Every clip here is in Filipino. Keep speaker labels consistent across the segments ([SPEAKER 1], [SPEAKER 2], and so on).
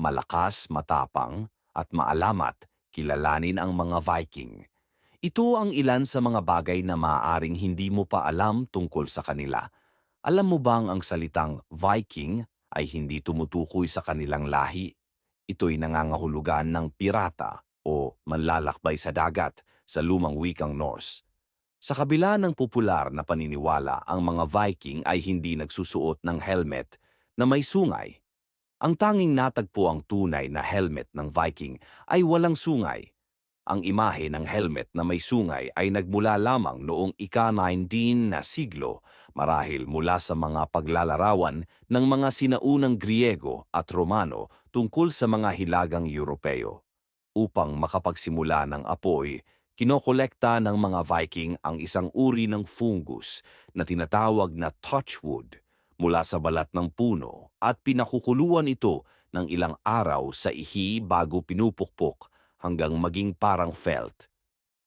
[SPEAKER 1] malakas, matapang, at maalamat, kilalanin ang mga Viking. Ito ang ilan sa mga bagay na maaaring hindi mo pa alam tungkol sa kanila. Alam mo bang ang salitang Viking ay hindi tumutukoy sa kanilang lahi? Ito'y nangangahulugan ng pirata o manlalakbay sa dagat sa lumang wikang Norse. Sa kabila ng popular na paniniwala, ang mga Viking ay hindi nagsusuot ng helmet na may sungay. Ang tanging natagpo ang tunay na helmet ng Viking ay walang sungay. Ang imahe ng helmet na may sungay ay nagmula lamang noong ika-19 na siglo marahil mula sa mga paglalarawan ng mga sinaunang Griego at Romano tungkol sa mga hilagang Europeo. Upang makapagsimula ng apoy, kinokolekta ng mga Viking ang isang uri ng fungus na tinatawag na touchwood mula sa balat ng puno at pinakukuluan ito ng ilang araw sa ihi bago pinupukpok hanggang maging parang felt.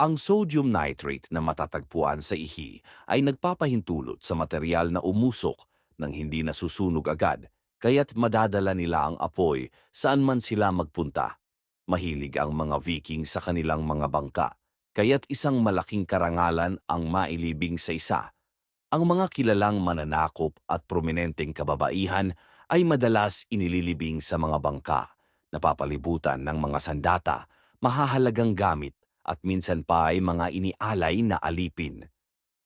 [SPEAKER 1] Ang sodium nitrate na matatagpuan sa ihi ay nagpapahintulot sa material na umusok nang hindi nasusunog agad kaya't madadala nila ang apoy saan man sila magpunta. Mahilig ang mga Viking sa kanilang mga bangka kaya't isang malaking karangalan ang mailibing sa isa. Ang mga kilalang mananakop at prominenteng kababaihan ay madalas inililibing sa mga bangka, napapalibutan ng mga sandata, mahahalagang gamit at minsan pa ay mga inialay na alipin.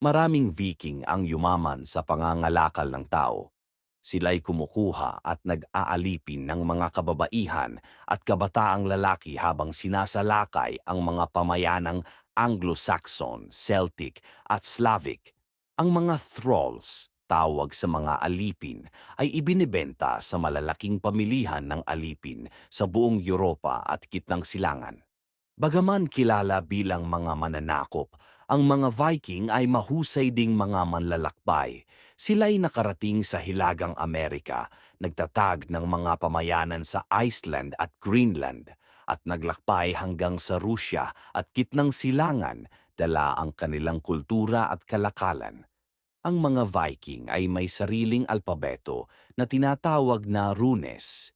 [SPEAKER 1] Maraming Viking ang yumaman sa pangangalakal ng tao. Sila'y kumukuha at nag-aalipin ng mga kababaihan at kabataang lalaki habang sinasalakay ang mga pamayanang Anglo-Saxon, Celtic at Slavic. Ang mga thralls, tawag sa mga alipin, ay ibinebenta sa malalaking pamilihan ng alipin sa buong Europa at Kitnang Silangan. Bagaman kilala bilang mga mananakop, ang mga Viking ay mahusay ding mga manlalakbay. Sila'y nakarating sa Hilagang Amerika, nagtatag ng mga pamayanan sa Iceland at Greenland, at naglakbay hanggang sa Rusya at Kitnang Silangan, dala ang kanilang kultura at kalakalan. Ang mga Viking ay may sariling alpabeto na tinatawag na runes.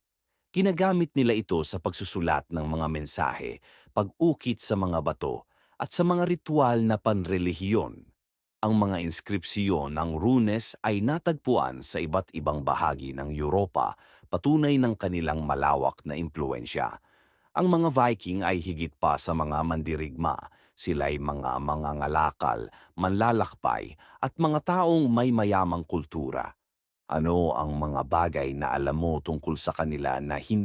[SPEAKER 1] Ginagamit nila ito sa pagsusulat ng mga mensahe, pag-ukit sa mga bato, at sa mga ritual na panrelihiyon. Ang mga inskripsyon ng runes ay natagpuan sa iba't ibang bahagi ng Europa, patunay ng kanilang malawak na impluensya. Ang mga Viking ay higit pa sa mga mandirigma. Sila'y mga mangangalakal, manlalakbay, at mga taong may mayamang kultura. Ano ang mga bagay na alam mo tungkol sa kanila na hindi